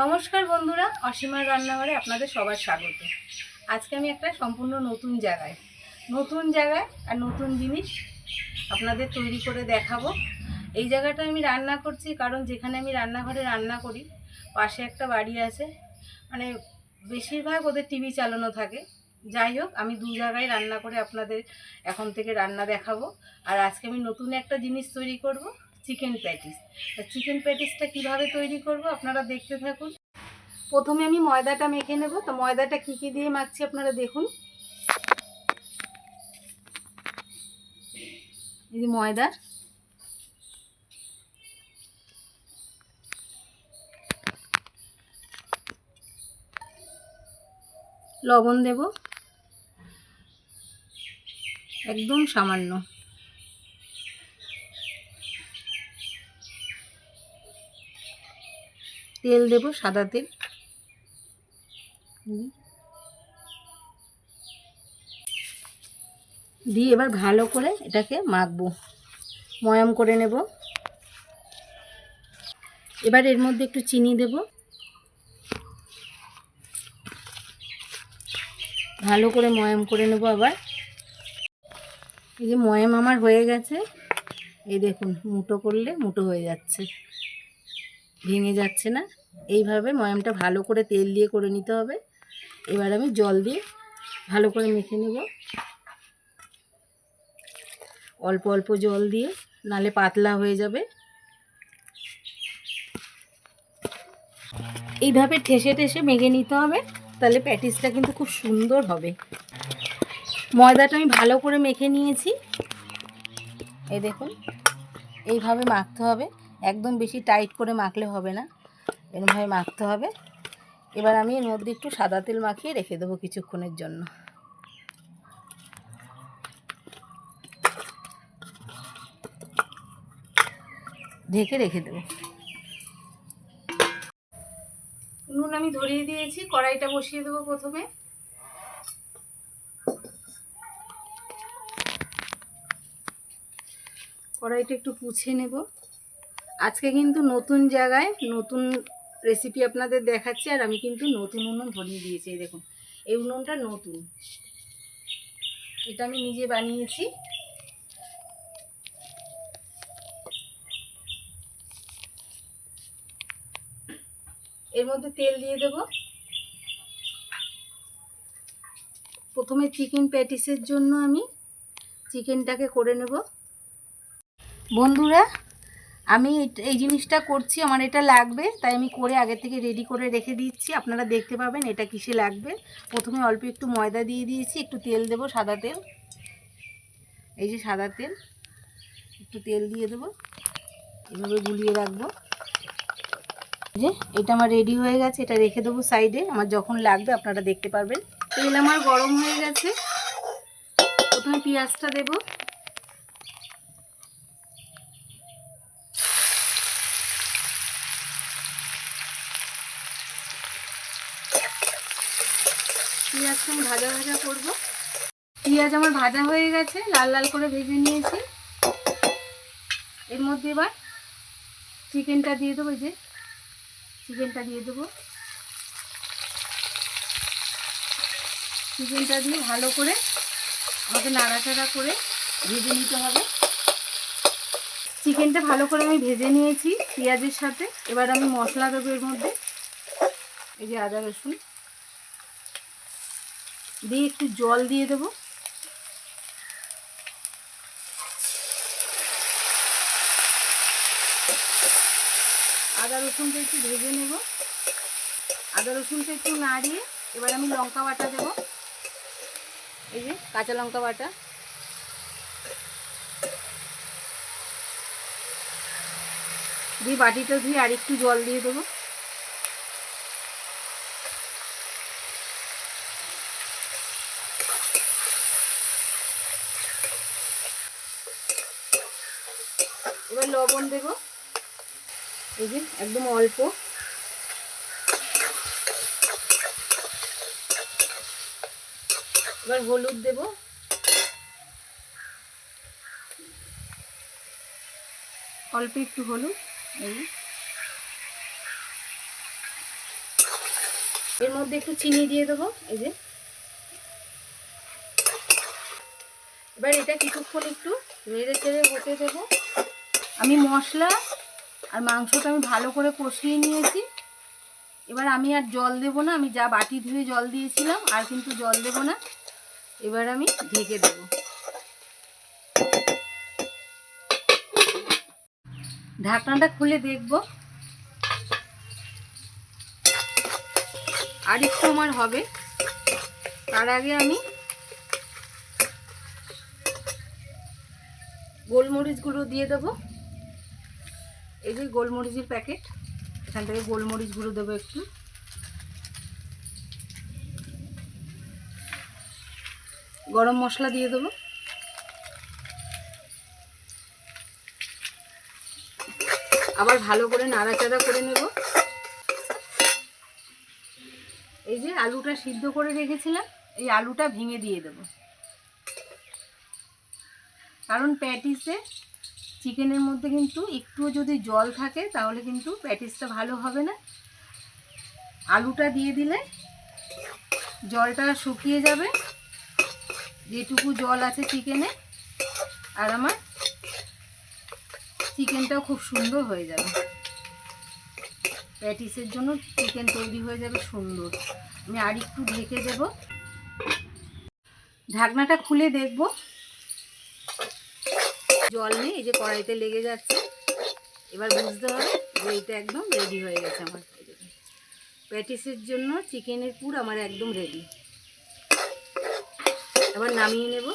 নমস্কার বন্ধুরা, অসীমার রান্নাঘরে আপনাদের সবার স্বাগত। আজকে আমি একটা সম্পূর্ণ নতুন জায়গায় নতুন জায়গায় আর নতুন জিনিস আপনাদের তৈরি করে দেখাবো। এই জায়গাটা আমি রান্না করছি কারণ যেখানে আমি রান্নাঘরে রান্না করি, পাশে একটা বাড়ি আছে। মানে বেশিরভাগ ওদের টিভি চালানো থাকে। যাই হোক, আমি দু জায়গায় রান্না করে আপনাদের এখন থেকে রান্না দেখাবো। আর আজকে আমি নতুন একটা জিনিস তৈরি করব, চিকেন প্যাটিস। চিকেন প্যাটিসটা কীভাবে তৈরি করব আপনারা দেখতে থাকুন। প্রথমে আমি ময়দাটা মেখে নেব। তো ময়দাটা কী কী দিয়ে মাখছি আপনারা দেখুন। এই যে ময়দা। লবণ দেব। একদম সামান্য। তেল দেব সাদা তেল। দিয়ে এবার ভালো করে এটাকে মাখবো। ময়াম করে নেব। এবার এর মধ্যে একটু চিনি দেব। ভালো করে ময়াম করে নেব আবার। এই যে ময়াম আমার হয়ে গেছে। এই দেখুন, মুটো করলে মুটো হয়ে যাচ্ছে। ভেঙে যাচ্ছে না। এইভাবে ময়ামটা ভালো করে তেল দিয়ে করে নিতে হবে। এবার আমি জল দিয়ে ভালো করে মেখে নেব। অল্প অল্প জল দিয়ে, নালে পাতলা হয়ে যাবে। এইভাবে ঠেসে ঠেসে মেখে নিতে হবে, তাহলে প্যাটিসটা কিন্তু খুব সুন্দর হবে। ময়দাটা আমি ভালো করে মেখে নিয়েছি। এই দেখুন, এইভাবে মাখতে হবে। একদম বেশি টাইট করে মাখলে হবে না এরকমভাবে মাখতে হবে। এবার আমি এর মধ্যে একটু সাদা তেল মাখিয়ে রেখে দেবো কিছুক্ষণের জন্য। ঢেকে রেখে দেবো। নুন আমি ধরিয়ে দিয়েছি, কড়াইটা বসিয়ে দেবো প্রথমে। কড়াইটা একটু পুছে নেব। আজকে কিন্তু নতুন জায়গায় নতুন রেসিপি আপনাদের দেখাচ্ছি, আর আমি কিন্তু নতুন উনুন ধরিয়ে দিয়েছি দেখুন। এই উনুনটা নতুন। এটা আমি নিজে বানিয়েছি। এর মধ্যে তেল দিয়ে দেব। প্রথমে চিকেন প্যাটিসের জন্য আমি চিকেনটাকে করে নেব। বন্ধুরা আমি এই- জিনিসটা করছি, আমার এটা লাগবে, তাই আমি করে আগে থেকে রেডি করে রেখে দিচ্ছি। আপনারা দেখতে পাবেন এটা কিসে লাগবে। প্রথমে অল্প একটু ময়দা দিয়ে দিয়েছি, একটু তেল দেব, সাদা তেল। এই যে সাদা তেল, একটু তেল দিয়ে দেবো। এভাবে গুলিয়ে রাখব। যে, এটা আমার রেডি হয়ে গেছে, এটা রেখে দেবো সাইডে আমার যখন লাগবে, আপনারা দেখতে পারবেন। তেল আমার গরম হয়ে গেছে। প্রথমে পেঁয়াজটা দেবো পেঁয়াজটা আমি ভাজা ভাজা করব। পেঁয়াজ আমার ভাজা হয়ে গেছে, লাল লাল করে ভেজে নিয়েছি। এর মধ্যে এবার চিকেনটা দিয়ে দেবো যে চিকেনটা দিয়ে দেবো। চিকেনটা দিয়ে ভালো করে আমাকে নাড়াচাড়া করে ভেজে নিতে হবে। চিকেনটা ভালো করে আমি ভেজে নিয়েছি পেঁয়াজের সাথে। এবার আমি মশলা দেবো এর মধ্যে। এই যে আদা রসুন। দিয়ে একটু জল দিয়ে দেবো। আদা রসুনটা একটু ভেজে নেব। আদা রসুনটা একটু নাড়িয়ে এবার আমি লঙ্কা বাটা দেব। এই যে কাঁচা লঙ্কা বাটা। দিয়ে বাটিটা ধুয়ে আর একটু জল দিয়ে দেবো। এবার লবণ দেব। এই যে, একদম অল্প। এবার হলুদ দেব। অল্প একটু হলুদ। এর মধ্যে একটু চিনি দিয়ে দেবো, এই যে। এবার এটা কিছুক্ষণ একটু নেড়ে চেড়ে হতে দেবো। আমি মশলা আর মাংসটা আমি ভালো করে কষিয়ে নিয়েছি। এবার আমি আর জল দেব না, আমি যা বাটি ধুয়ে জল দিয়েছিলাম, আর কিন্তু জল দেব না। এবার আমি ঢেকে দেব। ঢাকনাটা খুলে দেখব। আর একটু আমার হবে। তার আগে আমি গোলমরিচ গুঁড়ো দিয়ে দেবো। এই যে গোলমরিচের প্যাকেট, এখান থেকে গোলমরিচ গুঁড়ো দেবো একটু। গরম মশলা দিয়ে দেবো। আবার ভালো করে নাড়াচাড়া করে নেব। এই যে আলুটা সিদ্ধ করে রেখেছিলাম, এই আলুটা ভেঙে দিয়ে দেবো। কারণ প্যাটিসে চিকেনের মধ্যে কিন্তু একটুও যদি জল থাকে, তাহলে কিন্তু প্যাটিসটা ভালো হবে না। আলুটা দিয়ে দিলে জলটা শুকিয়ে যাবে। যেটুকু জল আছে চিকেনে, আর আমার চিকেনটাও খুব সুন্দর হয়ে যাবে। প্যাটিসের জন্য চিকেন তৈরি হয়ে যাবে সুন্দর। আমি আর একটু ঢেকে দেব। ঢাকনাটা খুলে দেখব। জল নেই, এই যে কড়াইতে লেগে যাচ্ছে। এবার বুঝতে হবে যে এইটা একদম রেডি হয়ে গেছে আমার। প্যাটিসের জন্য চিকেনের পুর আমার একদম রেডি এবার নামিয়ে নেব।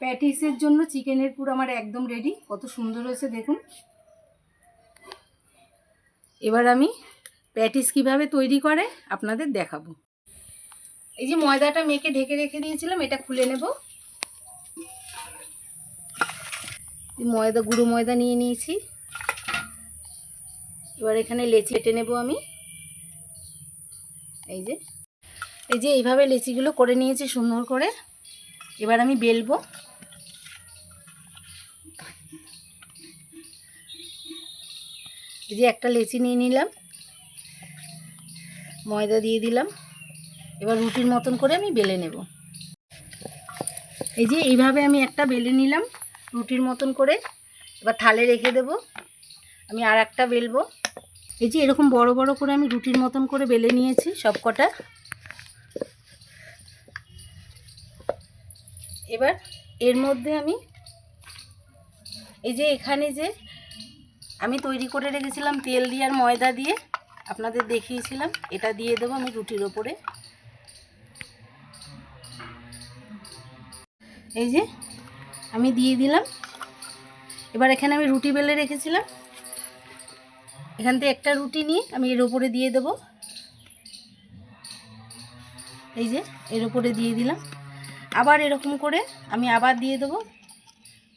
প্যাটিসের জন্য চিকেনের পুর আমার একদম রেডি কত সুন্দর হয়েছে, দেখুন। এবার আমি প্যাটিস কীভাবে তৈরি করে আপনাদের দেখাবো। এই যে ময়দাটা মেখে ঢেকে রেখে দিয়েছিলাম, এটা খুলে নেব। ময়দা, গুঁড়ো ময়দা নিয়ে নিয়েছি। এবার এখানে লেচি কেটে নেব আমি। এই যে এই যে এইভাবে লেচিগুলো করে নিয়েছি সুন্দর করে। এবার আমি বেলবো। এই যে একটা লেচি নিয়ে নিলাম। ময়দা দিয়ে দিলাম। এবার রুটির মতন করে আমি বেলে নেব। এই যে এইভাবে আমি একটা বেলে নিলাম রুটির মতন করে। এবার থালে রেখে দেব। আমি আর একটা বেলবো। এই যে এরকম বড় বড় করে আমি রুটির মতন করে বেলে নিয়েছি সব কটা এবার এর মধ্যে আমি এই যে এখানে যে আমি তৈরি করে রেখেছিলাম তেল দিয়ে আর ময়দা দিয়ে। আপনাদের দেখিয়েছিলাম, এটা দিয়ে দেবো আমি রুটির ওপরে। এই যে, আমি দিয়ে দিলাম। এবার এখানে আমি রুটি বেলে রেখেছিলাম। এখান থেকে একটা রুটি নিয়ে আমি এর ওপরে দিয়ে দেব। এই যে, এর ওপরে দিয়ে দিলাম। আবার এরকম করে আমি আবার দিয়ে দেবো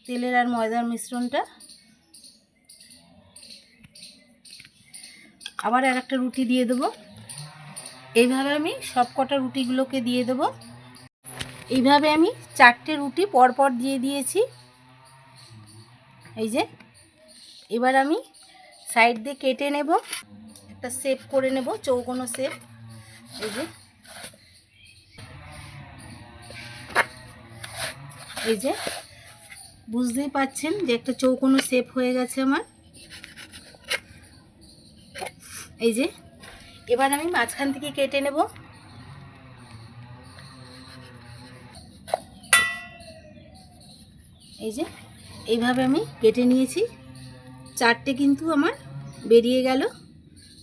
তেলের আর ময়দার মিশ্রণটা। আবার আর একটা রুটি দিয়ে দেবো। এইভাবে আমি সব কটা রুটিগুলোকে দিয়ে দেবো। এইভাবে আমি চারটে রুটি পরপর দিয়ে দিয়েছি। এই যে, এবার আমি সাইড দিয়ে কেটে নেব। একটা শেপ করে নেব, চৌকোনো শেপ। এই যে এই যে, বুঝতেই পাচ্ছেন যে একটা চৌকোনো শেপ হয়ে গেছে আমার। এই যে, এবার আমি মাঝখান থেকে কেটে নেব। এই যে, এইভাবে আমি কেটে নিয়েছি। চারটে কিন্তু আমার বেরিয়ে গেল।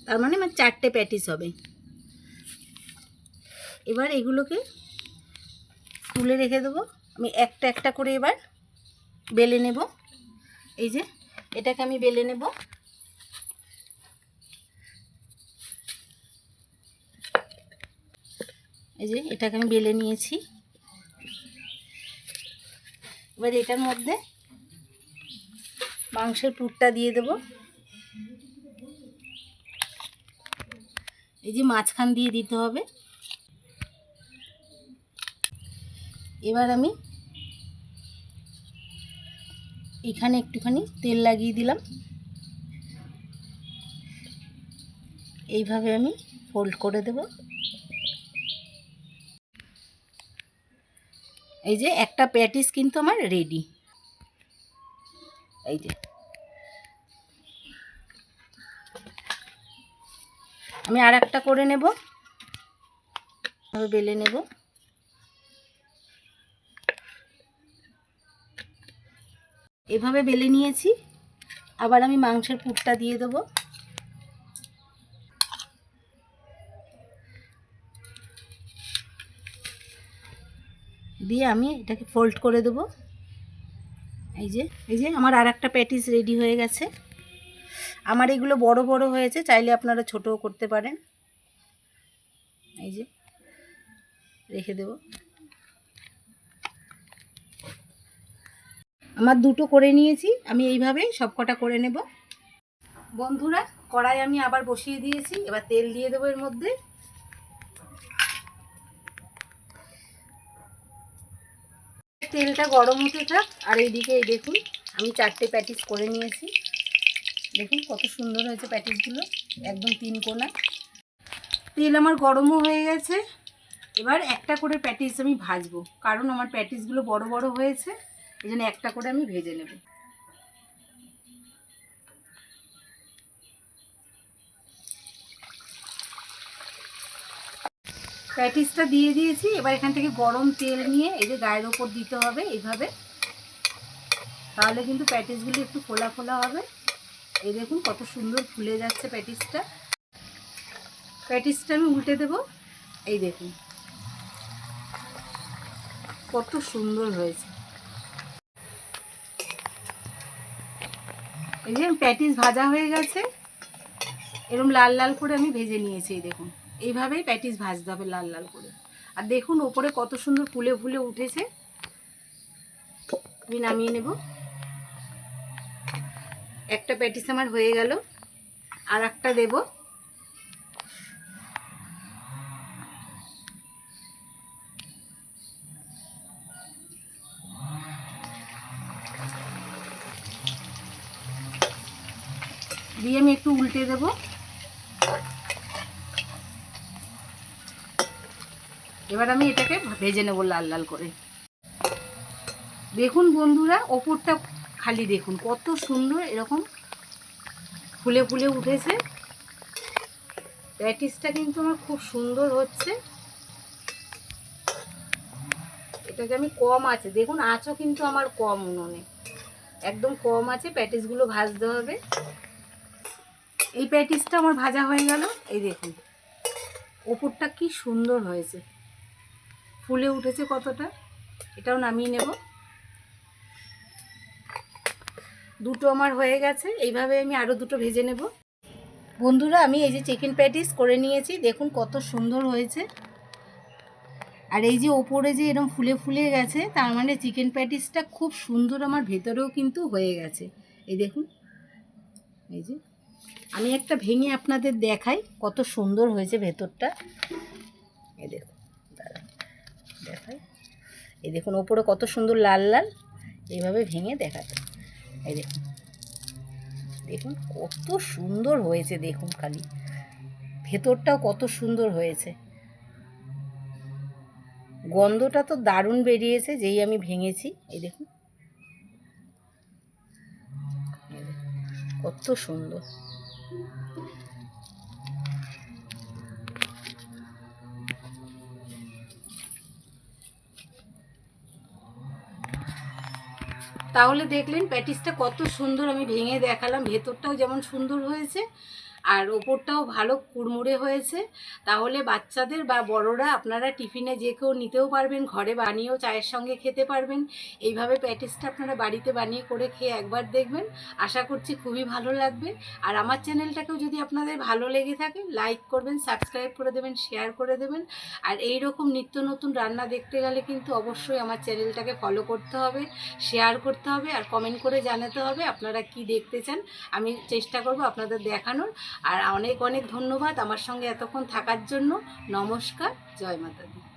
তার মানে আমার চারটে প্যাটিস হবে। এবার এগুলোকে তুলে রেখে দেবো। আমি একটা একটা করে এবার বেলে নেব। এই যে, এটাকে আমি বেলে নেব। এই যে, এটাকে আমি বেলে নিয়েছি। এবার এটার মধ্যে মাংসের পুরটা দিয়ে দেব। এই যে মাঝখান দিয়ে দিতে হবে। এবার আমি এখানে একটুখানি তেল লাগিয়ে দিলাম। এইভাবে আমি ফোল্ড করে দেব। এই যে একটা প্যাটিস কিন্তু আমার রেডি এই যে। আমি আর একটা করে নেব। বেলে নেব। এভাবে বেলে নিয়েছি। আবার আমি মাংসের পুরটা দিয়ে দেবো। দিয়ে আমি এটাকে ফোল্ড করে দেবো। এই যে এই যে আমার আর একটা প্যাটিস রেডি হয়ে গেছে। আমার এগুলো বড় বড় হয়েছে, চাইলে আপনারা ছোটও করতে পারেন। এই যে, রেখে দেব। আমার দুটো করে নিয়েছি, আমি এইভাবেই সব কটা করে নেব। বন্ধুরা, কড়াই আমি আবার বসিয়ে দিয়েছি, এবার তেল দিয়ে দেবো এর মধ্যে। তেলটা গরম হতে থাক, আর এইদিকে এই দেখুন, আমি চারটে প্যাটিস করে নিয়েছি। দেখুন কত সুন্দর হয়েছে প্যাটিসগুলো, একদম তিন কোনা। তেল আমার গরমও হয়ে গেছে, এবার একটা করে প্যাটিস আমি ভাজবো, কারণ আমার প্যাটিসগুলো বড় বড় হয়েছে, এই একটা করে আমি ভেজে নেব। প্যাটিসটা দিয়ে দিয়েছি। এবার এখান থেকে গরম তেল নিয়ে এই যে গায়ের ওপর দিতে হবে এইভাবে। তাহলে কিন্তু প্যাটিসগুলো একটু ফোলা ফোলা হবে। এই দেখুন কত সুন্দর ফুলে যাচ্ছে প্যাটিসটা প্যাটিসটা আমি উল্টে দেব। এই দেখুন। কত সুন্দর হয়েছে। এই যে প্যাটিস ভাজা হয়ে গেছে। এরকম লাল লাল করে আমি ভেজে নিয়েছি, এই দেখুন। এইভাবেই প্যাটিস ভাজতে হবে লাল লাল করে। আর দেখুন ওপরে কত সুন্দর ফুলে ফুলে উঠেছে। আমি নামিয়ে নেব। একটা প্যাটিস আমার হয়ে গেল। আর একটা দেব। দিয়ে আমি একটু উল্টে দেবো। এবার আমি এটাকে ভেজে নেব লাল লাল করে। দেখুন বন্ধুরা, ওপরটা খালি দেখুন, কত সুন্দর এরকম ফুলে ফুলে উঠেছে। প্যাটিসটা কিন্তু আমার খুব সুন্দর হচ্ছে। এটাকে আমি কম আছে, দেখুন আঁচও কিন্তু আমার কম উনুনে। একদম কম আছে, প্যাটিসগুলো ভাজতে হবে। এই প্যাটিসটা আমার ভাজা হয়ে গেল, এই দেখুন। ওপরটা কি সুন্দর হয়েছে। ফুলে উঠেছে কতটা, এটাও নামিয়ে নেব। দুটো আমার হয়ে গেছে, এইভাবে আমি আরও দুটো ভেজে নেব। বন্ধুরা, আমি এই যে চিকেন প্যাটিস করে নিয়েছি, দেখুন কত সুন্দর হয়েছে। আর এই যে ওপরে যে এরকম ফুলে ফুলে গেছে, তার মানে চিকেন প্যাটিসটা খুব সুন্দর আমার ভেতরেও কিন্তু হয়ে গেছে। এই দেখুন, এই যে, আমি একটা ভেঙে আপনাদের দেখাই কত সুন্দর হয়েছে ভেতরটা। এই দেখুন। দেখাই। এই দেখুন, ওপরে কত সুন্দর লাল লাল, এইভাবে ভেঙে দেখাতে। এই দেখুন দেখুন, কত সুন্দর হয়েছে, দেখুন খালি। ভেতরটাও কত সুন্দর হয়েছে। গন্ধটা তো দারুণ বেরিয়েছে, যেই আমি ভেঙেছি, এই দেখুন। কত সুন্দর। তাহলে দেখলেন প্যাটিসটা কত সুন্দর আমি ভেঙে দেখালাম ভেতরটাও যেমন সুন্দর হয়েছে। আর ওপরটাও ভালো কুড়মুড়ে হয়েছে। তাহলে বাচ্চাদের বা বড়রা আপনারা টিফিনে যে কেউ নিতেও পারবেন, ঘরে বানিয়েও চায়ের সঙ্গে খেতে পারবেন। এইভাবে প্যাটিসটা আপনারা বাড়িতে বানিয়ে করে খেয়ে একবার দেখবেন। আশা করছি খুবই ভালো লাগবে। আর আমার চ্যানেলটাকেও যদি আপনাদের ভালো লেগে থাকে, লাইক করবেন, সাবস্ক্রাইব করে দেবেন, শেয়ার করে দেবেন। আর এই রকম নিত্য নতুন রান্না দেখতে গেলে কিন্তু অবশ্যই আমার চ্যানেলটাকে ফলো করতে হবে, শেয়ার করতে হবে, আর কমেন্ট করে জানাতে হবে আপনারা কি দেখতে চান। আমি চেষ্টা করব আপনাদের দেখানোর। আর অনেক অনেক ধন্যবাদ আমার সঙ্গে এতক্ষণ থাকার জন্য। নমস্কার জয় মাতা